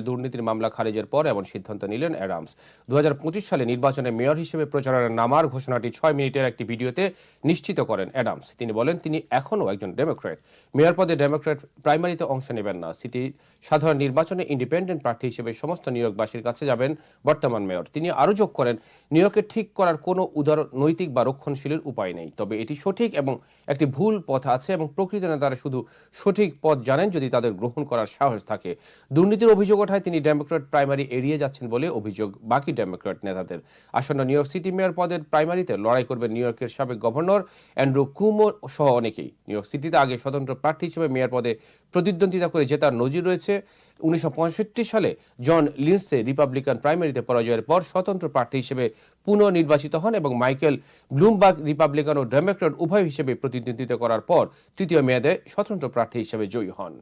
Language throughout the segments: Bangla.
দুর্নীতির মামলা খারিজের পর এমন সিদ্ধান্ত নিলেন অ্যাডামস। দু সালে নির্বাচনে মেয়র হিসেবে প্রচারণার নামার ঘোষণাটি ছয় মিনিটের একটি ভিডিওতে নিশ্চিত করেন অ্যাডামস। তিনি বলেন, তিনি এখনও একজন ডেমোক্র্যাট। মেয়র পদে ডেমোক্র্যাট প্রাইমারিতে অংশ নেবেন না। সিটি সাধারণ নির্বাচনে ইন্ডিপেন্ডেন্ট প্রার্থী হিসেবে সমস্ত নিয়োগবাসীর কাছে যাবেন বর্তমান মেয়র। তিনি আরও যোগ করেন নিয়োগকে ঠিক করার কোনো উদার নৈতিক বা রক্ষণশীলের উপায় নেই। তবে এটি সঠিক এবং একটি ভুল পথ আছে এবং প্রকৃত নেতারা শুধু সঠিক পথ জানেন যদি তাদের গ্রহণ করার সাহস থাকে। দুর্নীতির অভিযোগ ওঠায় তিনি ডেমোক্র্যাট প্রাইমারি এড়িয়ে যাচ্ছেন বলে অভিযোগ বাকি ডেমোক্র্যাট নেতাদের। আসন্ন নিউ ইয়র্ক সিটি মেয়র পদের প্রাইমারিতে লড়াই করবেন নিউ ইয়র্কের সাবেক গভর্নর অ্যান্ড্রু কুমো সহ অনেকেই। নিউ ইয়র্ক সিটিতে আগে স্বতন্ত্র প্রার্থী হিসেবে মেয়র পদে প্রতিদ্বন্দ্বিতা করে জেতার নজির রয়েছে। উনিশশো পঁয়ষট্টি সালে জন লিন্সে রিপাবলিকান প্রাইমারিতে পরাজয়ের পর স্বতন্ত্র প্রার্থী হিসেবে পুনর্নির্বাচিত হন এবং মাইকেল ব্লুমবার্গ রিপাবলিকান ও ডেমোক্রেট উভয় হিসেবে প্রতিদ্বন্দ্বিতা করার পর তৃতীয় মেয়াদে স্বতন্ত্র প্রার্থী হিসেবে জয়ী হন।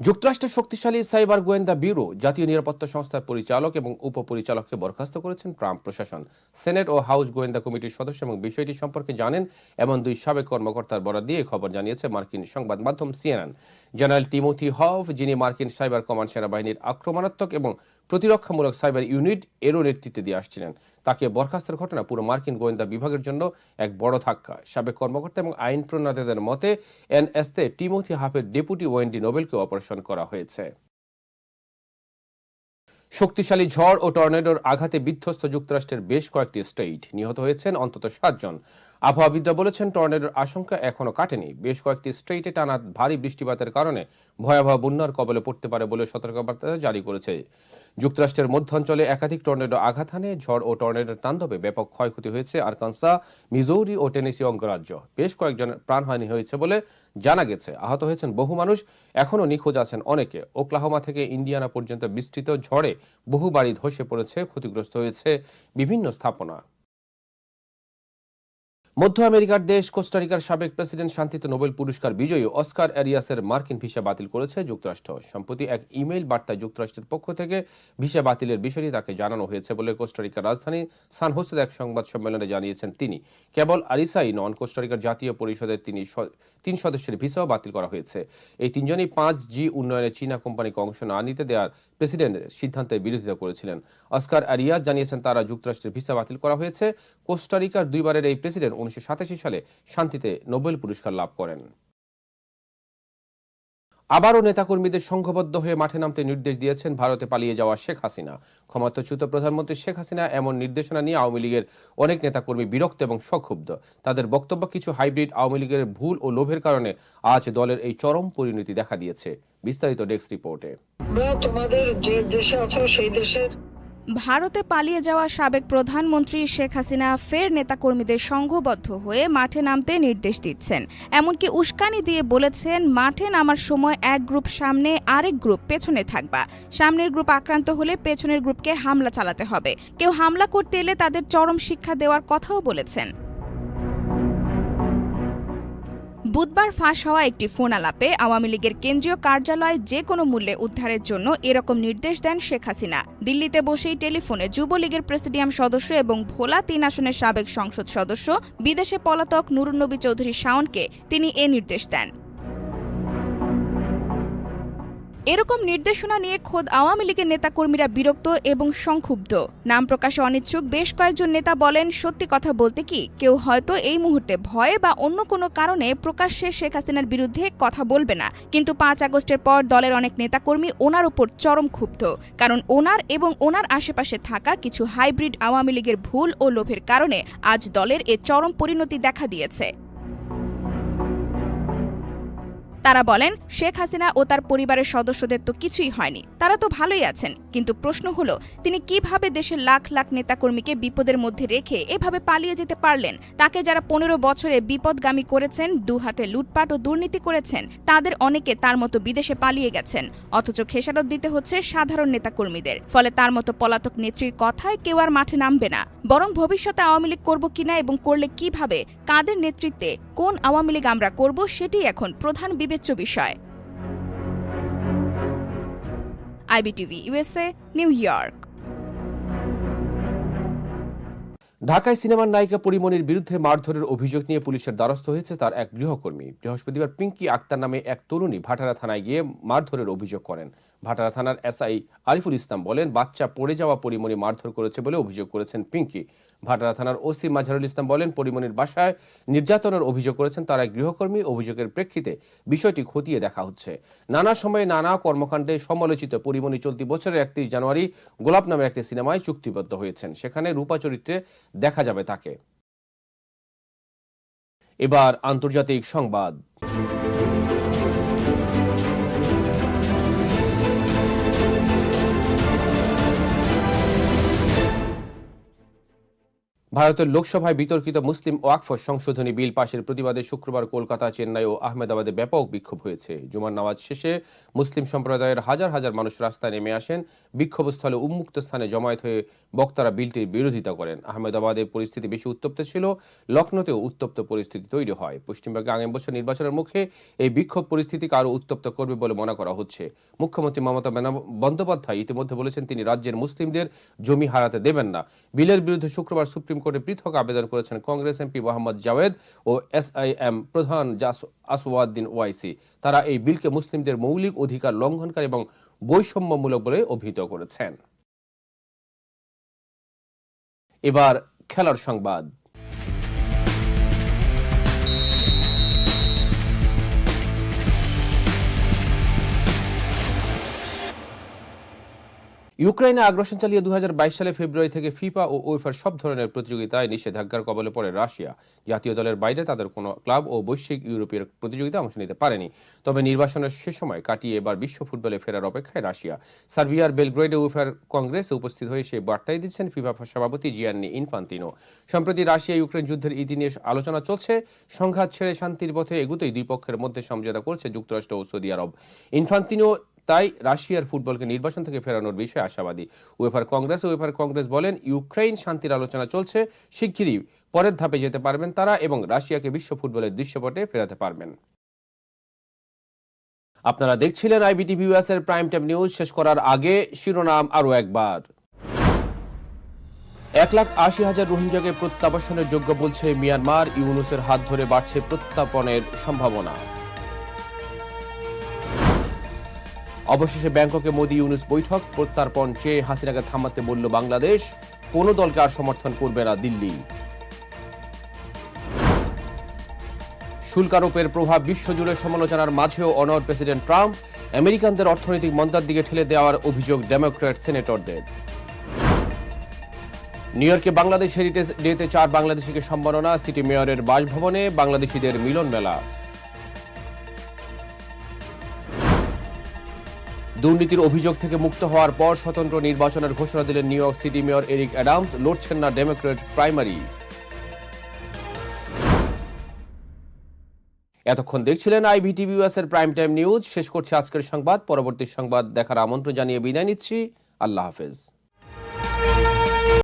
যুক্তরাষ্ট্রের শক্তিশালী সাইবার গোয়েন্দা ব্যুরো, জাতীয় নিরাপত্তা সংস্থার পরিচালক এবং উপপরিচালককে বরখাস্ত করেছেন ট্রাম্প প্রশাসন। সেনেট ও হাউস গোয়েন্দা কমিটির সদস্য এবং বিষয়টি সম্পর্কে জানেন এমন দুই সাবেক কর্মকর্তার বরাদ দিয়ে খবর জানিয়েছে মার্কিন সংবাদ মাধ্যম সিএনএন। জেনারেল টিমোথি হফ, যিনি মার্কিন সাইবার কমান্ড সেনাবাহিনীর আক্রমণাত্মক এবং প্রতিরক্ষামূলক সাইবার ইউনিট এরও নেতৃত্বে দিয়ে আসছিলেন। তাকে বরখাস্তের ঘটনা পুরো মার্কিন গোয়েন্দা বিভাগের জন্য এক বড় ধাক্কা। সাবেক কর্মকর্তা এবং আইন প্রণেতাদের মতে, এনএসতে টিমোথি হাফের ডেপুটি ওয়েন্ডি নোবেলকে অপারেশন করা হয়েছে। শক্তিশালী ঝড় ও টর্নেডোর আঘাতে বিধ্বস্ত যুক্তরাষ্ট্রের বেশ কয়েকটি স্টেট নিহত হয়েছেন অন্তত সাতজন। আবহাওয়াবিদরা বলেছেন, টর্নেডোর আশঙ্কা এখনও কাটেনি। বেশ কয়েকটি স্টেটে টানা ভারী বৃষ্টিপাতের কারণে ভয়াবহ বন্যার কবলে পড়তে পারে বলে সতর্কবার্তা জারি করেছে। যুক্তরাষ্ট্রের মধ্যাঞ্চলে একাধিক টর্নেডো আঘাত হানে ঝড় ও টর্নেডোর তাণ্ডবে ব্যাপক ক্ষয়ক্ষতি হয়েছে আরকানসা, মিজৌরি ও টেনেসি অঙ্গরাজ্য। বেশ কয়েকজনের প্রাণহানি হয়েছে বলে জানা গেছে। আহত হয়েছেন বহু মানুষ এখনও নিখোঁজ আছেন অনেকে। ওক্লাহোমা থেকে ইন্ডিয়ানা পর্যন্ত বিস্তৃত ঝড়ে বহু বাড়ি ধসে পড়েছে, ক্ষতিগ্রস্ত হয়েছে বিভিন্ন স্থাপনা। মধ্য আমেরিকার দেশ কোস্টারিকার সাবেক প্রেসিডেন্ট শান্তিতে নোবেল পুরস্কার বিজয়ী অস্কার অ্যারিয়াসের মার্কিন ভিসা বাতিল করেছে যুক্তরাষ্ট্র। সম্প্রতি এক ইমেইল বার্তায় যুক্তরাষ্ট্রের পক্ষ থেকে ভিসা বাতিলের বিষয়টি তাকে জানানো হয়েছে বলে কোস্টারিকার রাজধানী সান হোসের এক সংবাদ সম্মেলনে জানিয়েছেন তিনি। কেবল আরিসাই নন কোস্টারিকার জাতীয় পরিষদের তিনি তিন সদস্যের ভিসাও বাতিল করা হয়েছে। এই তিনজনই পাঁচ জি উন্নয়নে চীনা কোম্পানিকে অংশ না নিতে দেওয়ার প্রেসিডেন্টের সিদ্ধান্তের বিরোধিতা করেছিলেন। অস্কার আরিয়াস জানিয়েছেন তারা যুক্তরাষ্ট্রের ভিসা বাতিল করা হয়েছে। কোস্টারিকার দুইবারের এই প্রেসিডেন্ট উনিশশো সালে শান্তিতে নোবেল পুরস্কার লাভ করেন। আবারও নেতাকর্মীদের সংঘবদ্ধ হয়ে মাঠে নামতে নির্দেশ দিয়েছেন ভারতে পালিয়ে যাওয়া শেখ হাসিনা। ক্ষমতাচ্যুত প্রধানমন্ত্রী শেখ হাসিনা এমন নির্দেশনা নিয়ে আওয়ামী লীগের অনেক নেতাকর্মী বিরক্ত এবং সক্ষুব্ধ। তাদের বক্তব্য কিছু হাইব্রিড আওয়ামী লীগের ভুল ও লোভের কারণে আজ দলের এই চরম পরিণতি দেখা দিয়েছে। বিস্তারিত ডেস্ক রিপোর্টে। তোমাদের যে দেশে আছো, সেই দেশে ভারতে পালিয়ে যাওয়া সাবেক প্রধানমন্ত্রী শেখ হাসিনা ফের নেতাকর্মীদের সংঘবদ্ধ হয়ে মাঠে নামতে নির্দেশ দিচ্ছেন। এমনকি উস্কানি দিয়ে বলেছেন, মাঠে নামার সময় এক গ্রুপ সামনে আরেক গ্রুপ পেছনে থাকবা। সামনের গ্রুপ আক্রান্ত হলে পেছনের গ্রুপকে হামলা চালাতে হবে। কেউ হামলা করতে এলে তাদের চরম শিক্ষা দেওয়ার কথাও বলেছেন। বুধবার ফাঁস হওয়া একটি ফোন আলাপে আওয়ামী লীগের কেন্দ্রীয় কার্যালয় যে কোনো মূল্যে উদ্ধারের জন্য এরকম নির্দেশ দেন শেখ হাসিনা। দিল্লিতে বসেই টেলিফোনে যুবলীগের প্রেসিডিয়াম সদস্য এবং ভোলা তিন আসনের সাবেক সংসদ সদস্য, বিদেশে পলাতক নুরুন্নবী চৌধুরী শাওনকে তিনি এ নির্দেশ দেন। এরকম নির্দেশনা নিয়ে খোদ আওয়ামী লীগের নেতাকর্মীরা বিরক্ত এবং সংক্ষুব্ধ। নাম প্রকাশে অনিচ্ছুক বেশ কয়েকজন নেতা বলেন, সত্যি কথা বলতে কি, কেউ হয়তো এই মুহূর্তে ভয়ে বা অন্য কোনো কারণে প্রকাশ্যে শেখ হাসিনার বিরুদ্ধে কথা বলবে না। কিন্তু পাঁচ আগস্টের পর দলের অনেক নেতাকর্মী ওনার উপর চরম ক্ষুব্ধ। কারণ ওনার এবং ওনার আশেপাশে থাকা কিছু হাইব্রিড আওয়ামী লীগের ভুল ও লোভের কারণে আজ দলের এ চরম পরিণতি দেখা দিয়েছে। তারা বলেন, শেখ হাসিনা ও তার পরিবারের সদস্যদের তো কিছুই হয়নি। তারা তো ভালোই আছেন। কিন্তু প্রশ্ন হলো, তিনি কীভাবে দেশের লাখ লাখ নেতাকর্মীকে বিপদের মধ্যে রেখে এভাবে পালিয়ে যেতে পারলেন? তাকে যারা পনেরো বছরে বিপদগামী করেছেন দু হাতে লুটপাট ও দুর্নীতি করেছেন, তাদের অনেকে তার মতো বিদেশে পালিয়ে গেছেন। অথচ খেসারত দিতে হচ্ছে সাধারণ নেতাকর্মীদের। ফলে তার মতো পলাতক নেত্রীর কথায় কেউ আর মাঠে নামবে না। বরং ভবিষ্যতে আওয়ামী লীগ করব কিনা এবং করলে কীভাবে, কাদের নেতৃত্বে কোন আওয়ামী লীগ আমরা করব সেটি এখন প্রধান বিবেচ্য বিষয়। IBTV USA New York. ঢাকায় সিনেমার নায়িকা পরিমণির বিরুদ্ধে মারধরের অভিযোগ নিয়ে পুলিশের দ্বারস্থ হয়েছে তার এক গৃহকর্মী। বৃহস্পতিবার পিঙ্কি আক্তার নামে এক তরুণী ভাটারা থানায় গিয়ে মারধরের অভিযোগ করেন। ভাটারা থানার এসআই আরিফুল ইসলাম বলেন, বাচ্চা পড়ে যাওয়া পরিমণি মারধর করেছে বলে অভিযোগ করেছেন পিঙ্কি। ভাটারা থানার ওসি মাঝারুল ইসলাম বলেন পরিমণির বাসায় নির্যাতনের অভিযোগ করেছেন তার এক গৃহকর্মী। অভিযোগের প্রেক্ষিতে বিষয়টি খতিয়ে দেখা হচ্ছে। নানা সময়ে নানা কর্মকাণ্ডে সমালোচিত পরিমণি চলতি বছরের একত্রিশ জানুয়ারি গোলাপ নামের একটি সিনেমায় চুক্তিবদ্ধ হয়েছেন। সেখানে রূপা চরিত্রে দেখা যাবে তাকে। এবার আন্তর্জাতিক সংবাদ। ভারতের লোকসভায় বিতর্কিত মুসলিম ওয়াকফ সংশোধনী বিল পাশের প্রতিবাদে শুক্রবার কলকাতা, চেন্নাই ও আহমেদাবাদে ব্যাপক বিক্ষোভ হয়েছে। জুমার নামাজ শেষে মুসলিম সম্প্রদায়ের হাজার হাজার মানুষ রাস্তায় নেমে আসেন। বিক্ষোভস্থলে উন্মুক্ত স্থানে জমায়েত হয়ে বক্তারা বিলটির বিরোধিতা করেন। আহমেদাবাদে পরিস্থিতি বেশি উত্তপ্ত ছিল লখনৌতেও উত্তপ্ত পরিস্থিতি তৈরি হয়। পশ্চিমবঙ্গে আগামী বছর নির্বাচনের মুখে এই বিক্ষোভ পরিস্থিতিকে আরও উত্তপ্ত করবে বলে মনে করা হচ্ছে। মুখ্যমন্ত্রী মমতা বেনা- বন্দ্যোপাধ্যায় ইতিমধ্যে বলেছেন, তিনি রাজ্যের মুসলিমদের জমি হারাতে দেবেন না। বিলের বিরুদ্ধে শুক্রবার সুপ্রিম কোর্টে পৃথক আবেদন করেছেন কংগ্রেস এমপি মোহাম্মদ জাওয়েদ ও এসআইএম প্রধান জাস- আসওয়াদ্দিন ওয়াইসি। তারা এই বিলকে মুসলিমদের মৌলিক অধিকার লঙ্ঘনকারী এবং বৈষম্যমূলক বলে অভিহিত করেছেন। এবার খেলার সংবাদ। ইউক্রেনে আগ্রাসন চালিয়ে দুহাজার বাইশ সালে ফেব্রুয়ারি থেকে ফিফা ও ওয়েফার সব ধরনের প্রতিযোগিতায় নিষেধাজ্ঞার কবলে পড়ে রাশিয়া। জাতীয় দলের বাইরে তাদের কোনো ক্লাব ও বৈশ্বিক ইউরোপীয় প্রতিযোগিতা অংশ নিতে পারেনি। তবে নির্বাসনের শেষ সময় কাটিয়ে এবার বিশ্ব ফুটবলে ফেরার অপেক্ষায় রাশিয়া। সার্বিয়ার বেলগ্রেডে ওয়েফার কংগ্রেসে উপস্থিত হয়ে সে বার্তায় দিচ্ছেন ফিফা সভাপতি জিয়ান্নি ইনফান্তিনো। সম্প্রতি রাশিয়া ইউক্রেন যুদ্ধের ইতি নিয়ে আলোচনা চলছে। সংঘাত ছেড়ে শান্তির পথে এগুতেই দুই পক্ষের মধ্যে সমঝোতা করছে যুক্তরাষ্ট্র ও সৌদি আরব। ইনফান্তিনো তাই রাশিয়ার ফুটবলকে নির্বাচন থেকে ফেরানোর বিষয়ে আশাবাদী। ওয়েফার কংগ্রেস ওয়েফার কংগ্রেস বলেন ইউক্রেন শান্তির আলোচনা চলছে, শিগগিরই পরের ধাপে যেতে পারবেন তারা এবং রাশিয়াকে বিশ্ব ফুটবলের দৃশ্যপটে ফেরাতে পারবেন। আপনারা দেখছিলেন আইবিটিভি এর প্রাইম টাইম নিউজ। শেষ করার আগে শিরোনাম আরও একবার। এক লাখ আশি হাজার রোহিঙ্গাকে প্রত্যাবাসনের যোগ্য বলছে মিয়ানমার। ইউনুসের হাত ধরে বাড়ছে প্রত্যাপনের সম্ভাবনা। অবশেষে ব্যাংককে মোদি ইউনুস বৈঠক, প্রত্যার্পণ চেয়ে হাসিনাকে থামাতে বলল বাংলাদেশ। কোনো দলকে আর সমর্থন করবে না দিল্লি। শুল্ক আরোপের প্রভাব বিশ্বজুড়ে সমালোচনার মাঝেও অনর প্রেসিডেন্ট ট্রাম্প, আমেরিকানদের অর্থনৈতিক মন্দার দিকে ঠেলে দেওয়ার অভিযোগ ডেমোক্র্যাট সেনেটরদের। নিউ ইয়র্কে বাংলাদেশ হেরিটেজ ডেতে চার বাংলাদেশিকে সম্মাননা, সিটি মেয়রের বাসভবনে বাংলাদেশিদের মিলন মেলা দুর্নীতির অভিযোগ থেকে মুক্ত হওয়ার পর স্বতন্ত্র নির্বাচনের ঘোষণা দিলেন New York City mayor Eric Adams, লড়ছেন না ডেমোক্রেট প্রাইমারি। এতক্ষণ দেখছিলেন আইভিটিভি ইউএস এর প্রাইম টাইম নিউজ শেষ করছে আজকের সংবাদ। পরবর্তী সংবাদ দেখার আমন্ত্রণ জানিয়ে বিদায় নিচ্ছি। আল্লাহ হাফেজ।